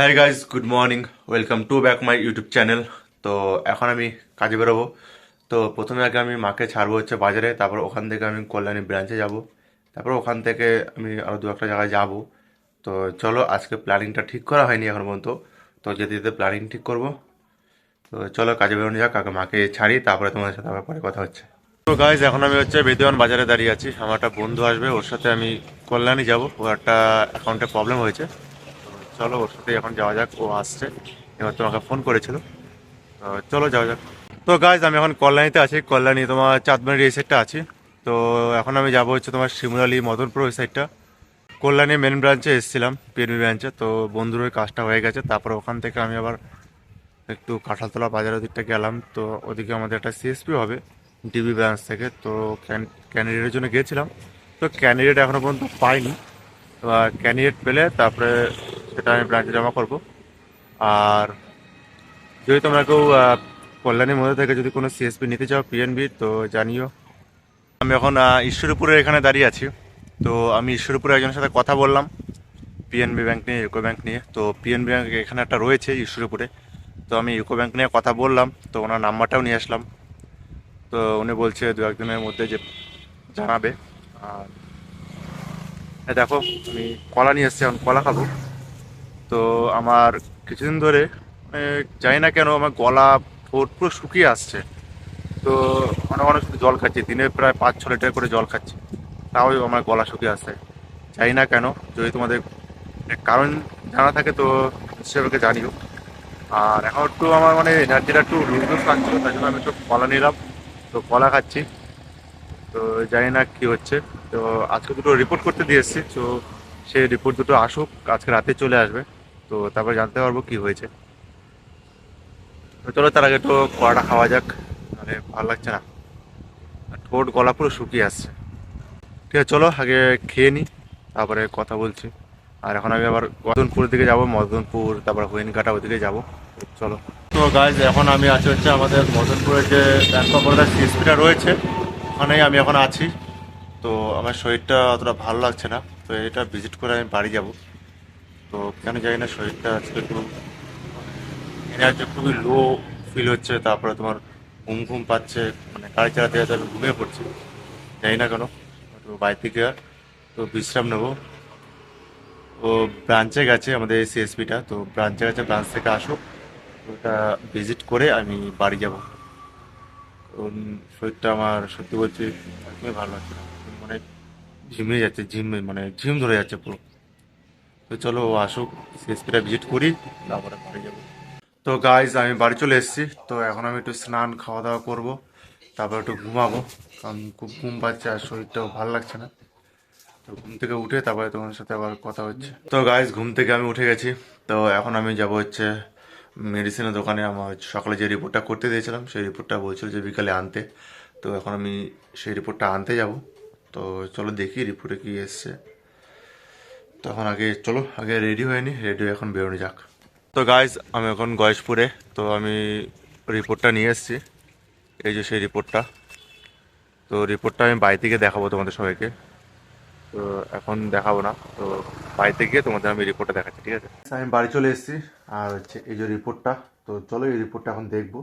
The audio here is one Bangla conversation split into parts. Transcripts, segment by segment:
হ্যাঁ guys good morning welcome to back my YouTube channel তো এখন আমি কাজে বেরোবো। তো প্রথমে আগে আমি মাকে ছাড়বো হচ্ছে বাজারে, তারপর ওখান থেকে আমি কল্যাণী ব্রাঞ্চে যাব। তারপর ওখান থেকে আমি আরও দু একটা জায়গায় যাব। তো চলো, আজকে প্ল্যানিংটা ঠিক করা হয়নি এখন পর্যন্ত। তো যেতে যেতে প্ল্যানিং ঠিক করব। তো চলো, কাজে বেরোনো যাক, আগে মাকে ছাড়ি, তারপরে তোমাদের সাথে আবার পরে কথা হচ্ছে। তো গাইজ এখন আমি হচ্ছে বেদিওয়ান বাজারে দাঁড়িয়ে আছি। আমার একটা বন্ধু আসবে, ওর সাথে আমি কল্যাণী যাব। ওর একটা অ্যাকাউন্টে প্রবলেম হয়েছে। চলো, ওর সাথে এখন যাওয়া যাক, ও আসছে। এবার তোমাকে ফোন করেছিল। চলো যাওয়া যাক। তো গাইজ আমি এখন কল্যাণীতে আছি। কল্যাণী, তোমার চাঁদমারির এই সাইডটা আছি। তো এখন আমি যাব হচ্ছে তোমার শিমুরালি মদনপুর ওই সাইডটা কল্যাণী মেন ব্রাঞ্চে এসেছিলাম পিএনবি ব্রাঞ্চে তো বন্ধুর ওই কাজটা হয়ে গেছে। তারপর ওখান থেকে আমি আবার একটু কাঁঠালতলা বাজারের দিকটা গেলাম। তো ওদিকে আমাদের একটা সিএসপি হবে ডিবি ব্রাঞ্চ থেকে। তো ক্যান্ডিডেটের জন্য গিয়েছিলাম। তো ক্যান্ডিডেট এখনও পর্যন্ত পাইনি। ক্যান্ডিডেট পেলে তারপরে সেটা আমি ব্রাঞ্চে জমা করব। আর যদি তোমরা কেউ কল্যাণীর মধ্যে থেকে যদি কোনো সিএসপি নিতে চাও পিএনবি তো জানিও। আমি এখন ঈশ্বরপুরের এখানে দাঁড়িয়ে আছি। তো আমি ঈশ্বরপুরে একজনের সাথে কথা বললাম পিএনবি ব্যাংক নিয়ে, ইউকো ব্যাংক নিয়ে। তো পিএনবি ব্যাংক এখানে একটা রয়েছে ঈশ্বরপুরে। তো আমি ইউকো ব্যাংক নিয়ে কথা বললাম, তো ওনার নাম্বারটাও নিয়ে আসলাম। তো উনি বলছে দু একদিনের মধ্যে যে জানাবে। আর দেখো, আমি কলা নিয়ে এসেছি, এখন কলা খাব। তো আমার কিছুদিন ধরে মানে জানি না কেন আমার গলা ঠোঁট পুরো শুকিয়ে আসছে। তো অনেক অনেক জল খাচ্ছি, দিনে প্রায় পাঁচ ছ লিটার করে জল খাচ্ছি। তাও আমার গলা শুকিয়ে আসছে। জানি না কেন, যদি তোমাদের কারণ জানা থাকে তো আমাকে জানিও। আর এখন একটু আমার মানে এনার্জিটা একটু লুজ লুজ লাগছিল তাই জন্য আমি একটু কলা নিলাম। তো কলা খাচ্ছি। তো জানি না কী হচ্ছে। তো আজকে দুটো রিপোর্ট করতে দিয়ে এসেছি, তো সেই রিপোর্ট দুটো আসুক, আজকে রাতে চলে আসবে। তো তারপর জানতে পারব কি হয়েছে। তো চলো তার আগে একটু কড়াটা খাওয়া যাক মানে ভালো লাগছে না। ঠোঁট গলা পুরো শুকিয়ে আসছে। ঠিক আছে, চলো আগে খেয়ে নিই তারপরে কথা বলছি। আর এখন আমি আবার মদনপুরের দিকে যাব, মদনপুর, তারপর হইনকাটা ওদিকে যাব। চলো। তো গাইজ এখন আমি আছি হচ্ছে আমাদের মদনপুরের যে ব্যাংক অফ বরোদার সিএসপিটা রয়েছে, ওখানেই আমি এখন আছি। তো আমার শরীরটা অতটা ভালো লাগছে না, তো এটা ভিজিট করে আমি বাড়ি যাব। তো কেন জানি না, শরীরটা আজকে একটু এনার্জি খুবই লো ফিল হচ্ছে, তারপরে তোমার ঘুম ঘুম পাচ্ছে মানে গাড়ি চালাতে চালাতে ঘুমিয়ে পড়ছি, জানি না কেন তো বাড়ি থেকে তো বিশ্রাম নেব। ও ব্রাঞ্চে গেছে আমাদের সিএসপিটা তো ব্রাঞ্চে গেছে ব্রাঞ্চ থেকে আসুক ওটা ভিজিট করে আমি বাড়ি যাব। শরীরটা আমার সত্যি বলছি একদমই ভালো লাগছে না মানে ঝিমিয়ে যাচ্ছে, ঝিম মানে ঝিম ধরে যাচ্ছে পুরো। তো চলো ও আসুক সিএসপিটা ভিজিট করি। তারপরে বাড়ি যাব তো গাইজ আমি বাড়ি চলে এসেছি। তো এখন আমি একটু স্নান খাওয়া দাওয়া করব, তারপর একটু ঘুমাবো। কারণ খুব ঘুম পাচ্ছে আর শরীরটাও ভালো লাগছে না। তো ঘুম থেকে উঠে তারপরে তোমার সাথে আবার কথা হচ্ছে। তো গাইজ ঘুম থেকে আমি উঠে গেছি। তো এখন আমি যাব হচ্ছে মেডিসিনের দোকানে। আমার সকালে যে রিপোর্টটা করতে দিয়েছিলাম, সেই রিপোর্টটা বলছিল যে বিকালে আনতে। তো এখন আমি সেই রিপোর্টটা আনতে যাব। তো চলো দেখি রিপোর্টে কি এসছে। তখন আগে চলো, আগে রেডি হয়নি রেডি এখন বেরোনো, যাক। তো গাইজ আমি এখন গয়েশপুরে, তো আমি রিপোর্টটা নিয়ে এসেছি। এই যে সেই রিপোর্টটা তো রিপোর্টটা আমি বাড়ি থেকে দেখাবো তোমাদের সবাইকে। তো এখন দেখাবো না, তো বাড়িতে গিয়ে তোমাদের আমি রিপোর্টটা দেখাচ্ছি, ঠিক আছে? আমি বাড়ি চলে এসেছি, আর হচ্ছে এই যে রিপোর্টটা তো চলো এই রিপোর্টটা এখন দেখব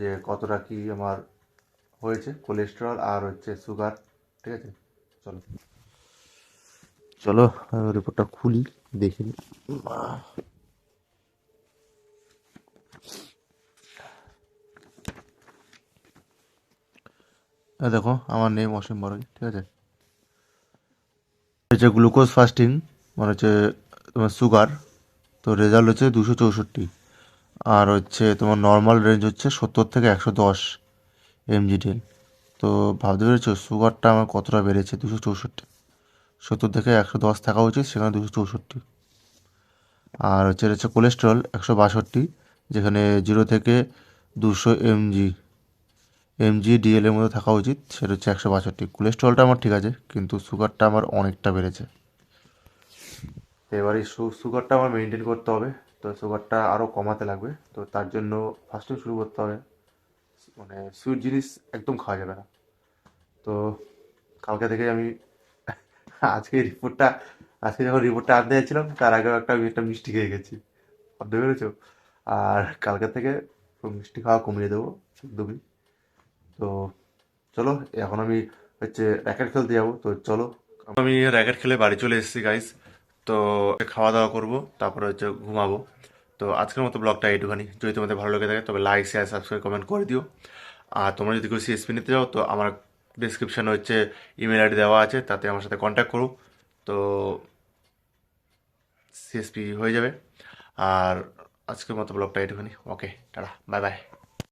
যে কতটা কি আমার হয়েছে কোলেস্টেরল আর হচ্ছে সুগার ঠিক আছে? চলো। চলো রিপোর্টটা খুলি, দেখি দেখো, আমার নেম অসীম বড়ই ঠিক আছে? হচ্ছে গ্লুকোজ ফাস্টিং মানে হচ্ছে তোমার সুগার তো রেজাল্ট হচ্ছে দুশো চৌষট্টি। আর হচ্ছে তোমার নর্মাল রেঞ্জ হচ্ছে সত্তর থেকে একশো দশ এমজিডিএল তো ভাবতে পেরেছ সুগারটা আমার কতটা বেড়েছে? দুশো চৌষট্টি। সত্তর থেকে একশো দশ থাকা উচিত, সেখানে দুশো চৌষট্টি। আর হচ্ছে হচ্ছে কোলেস্ট্রল একশো বাষট্টি, যেখানে জিরো থেকে দুশো এমজি এমজি ডিএল এর মধ্যে থাকা উচিত, সেটা হচ্ছে একশো বাষট্টি। কোলেস্ট্রলটা আমার ঠিক আছে, কিন্তু সুগারটা আমার অনেকটা বেড়েছে। এবার সু- সুগারটা আমার মেনটেন করতে হবে, তো সুগারটা আরও কমাতে লাগবে, তো তার জন্য ফার্স্টে শুরু করতে হবে। মানে সুইট জিনিস একদম খাওয়া যাবে না। তো কালকে থেকে আমি আজকে রিপোর্টটা, আজকে যখন রিপোর্টটা আনতে যাচ্ছিলাম, তার আগেও একটা আমি একটা মিষ্টি খেয়ে গেছি। বুঝতে পেরেছ আর কালকে থেকে মিষ্টি খাওয়া কমিয়ে দেবো একদমই তো চলো, এখন আমি হচ্ছে র্যাকেট খেলতে যাব। তো চলো, আমি র্যাকেট খেলে বাড়ি চলে এসেছি গাইস তো খাওয়া দাওয়া করব, তারপরে হচ্ছে ঘুমাবো। তো আজকের মতো ব্লগটা এইটুখানি। যদি তোমাদের ভালো লেগে থাকে, তবে লাইক শেয়ার সাবস্ক্রাইব কমেন্ট করে দিও। আর তোমরা যদি কেউ সিএসপি নিতে যাও তো আমার ডিসক্রিপশানে হচ্ছে ইমেল আইডি দেওয়া আছে, তাতে আমার সাথে কন্ট্যাক্ট করুক তো সিএসপি হয়ে যাবে। আর আজকের মতো ব্লগটা এটুখানি। Okay tata bye bye